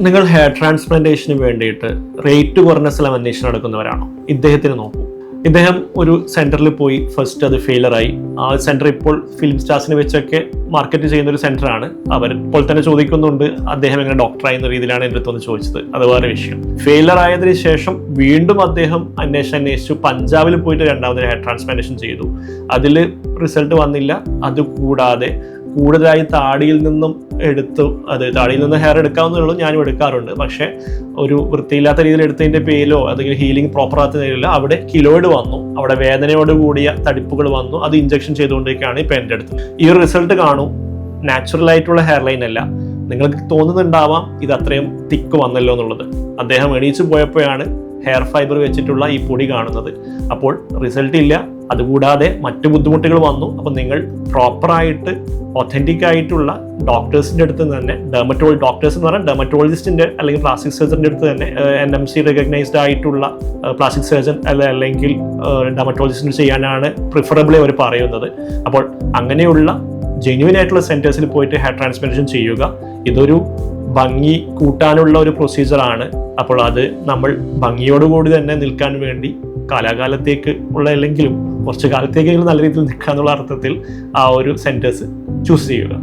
നിങ്ങൾ ഹെയർ ട്രാൻസ്പ്ലാന്റേഷന് വേണ്ടിയിട്ട് റേറ്റ് കുറഞ്ഞ സ്ഥലം അന്വേഷണം നടക്കുന്നവരാണോ? ഇദ്ദേഹത്തിന് നോക്കൂ. ഇദ്ദേഹം ഒരു സെന്ററിൽ പോയി ഫസ്റ്റ് അത് ഫെയിലറായി ആ സെന്റർ ഇപ്പോൾ ഫിലിം സ്റ്റാർസിനെ വെച്ചൊക്കെ മാർക്കറ്റ് ചെയ്യുന്ന ഒരു സെന്ററാണ് അവർ ഇപ്പോൾ തന്നെ ചോദിക്കുന്നുണ്ട് അദ്ദേഹം എങ്ങനെ ഡോക്ടറായി എന്ന രീതിയിലാണ് എന്റെ അടുത്തൊന്ന് ചോദിച്ചത്. അത് വേറെ വിഷയം. ഫെയിലർ ആയതിനു ശേഷം വീണ്ടും അദ്ദേഹം അന്വേഷണം അന്വേഷിച്ചു. പഞ്ചാബിൽ പോയിട്ട് രണ്ടാമത് ഹെയർ ട്രാൻസ്പ്ലാന്റേഷൻ ചെയ്തു. അതിൽ റിസൾട്ട് വന്നില്ല. അതുകൂടാതെ കൂടുതലായി താടിയിൽ നിന്നും എടുത്തു അത് താടിയിൽ നിന്ന് ഹെയർ എടുക്കാവുന്നുള്ളൂ ഞാനും എടുക്കാറുണ്ട്. പക്ഷേ ഒരു വൃത്തിയില്ലാത്ത രീതിയിൽ എടുത്തതിന്റെ പേരിലോ അല്ലെങ്കിൽ ഹീലിംഗ് പ്രോപ്പർ ആകുന്നതിലോ അവിടെ കിലോയിഡ് വന്നു. അവിടെ വേദനയോട് കൂടിയ തടിപ്പുകൾ വന്നു. അത് ഇഞ്ചക്ഷൻ ചെയ്തുകൊണ്ടിരിക്കുകയാണ് ഇപ്പം എന്റെ അടുത്ത്. ഈ ഒരു റിസൾട്ട് കാണൂ. നാച്ചുറൽ ആയിട്ടുള്ള ഹെയർ ലൈൻ അല്ല. നിങ്ങൾക്ക് തോന്നുന്നുണ്ടാവാം ഇത് അത്രയും തിക്ക് വന്നല്ലോ എന്നുള്ളത്. അദ്ദേഹം എണീച്ചു പോയപ്പോഴാണ് ഹെയർ ഫൈബർ വെച്ചിട്ടുള്ള ഈ പൊടി കാണുന്നത്. അപ്പോൾ റിസൾട്ട് ഇല്ല. അതുകൂടാതെ മറ്റു ബുദ്ധിമുട്ടുകൾ വന്നു. അപ്പോൾ നിങ്ങൾ പ്രോപ്പറായിട്ട് ഒത്തന്റിക് ആയിട്ടുള്ള ഡോക്ടേഴ്സിന്റെ അടുത്ത് തന്നെ ഡെർമറ്റോൾ ഡോക്ടേഴ്സ് എന്ന് പറഞ്ഞാൽ ഡെർമറ്റോളജിസ്റ്റിന്റെ അല്ലെങ്കിൽ പ്ലാസ്റ്റിക് സർജറിന്റെ അടുത്ത് തന്നെ എൻ എം സി റെക്കഗ്നൈസ്ഡ് ആയിട്ടുള്ള പ്ലാസ്റ്റിക് സർജൻ അല്ല അല്ലെങ്കിൽ ഡെർമറ്റോളജിസ്റ്റിന് ചെയ്യാനാണ് പ്രിഫറബിളി അവർ പറയുന്നത്. അപ്പോൾ അങ്ങനെയുള്ള ജെന്യുവൻ ആയിട്ടുള്ള സെന്റേഴ്സിൽ പോയിട്ട് ഹെയർ ട്രാൻസ്പ്ലാന്റേഷൻ ചെയ്യുക. ഇതൊരു ഭംഗി കൂട്ടാനുള്ള ഒരു പ്രൊസീജിയറാണ് അപ്പോൾ അത് നമ്മൾ ഭംഗിയോടുകൂടി തന്നെ നിൽക്കാൻ വേണ്ടി കാലാകാലത്തേക്ക് ഉള്ള അല്ലെങ്കിലും കുറച്ച് കാലത്തേക്കെങ്കിലും നല്ല രീതിയിൽ നിൽക്കുക എന്നുള്ള അർത്ഥത്തിൽ ആ ഒരു സെന്റേഴ്സ് ചൂസ് ചെയ്യുക.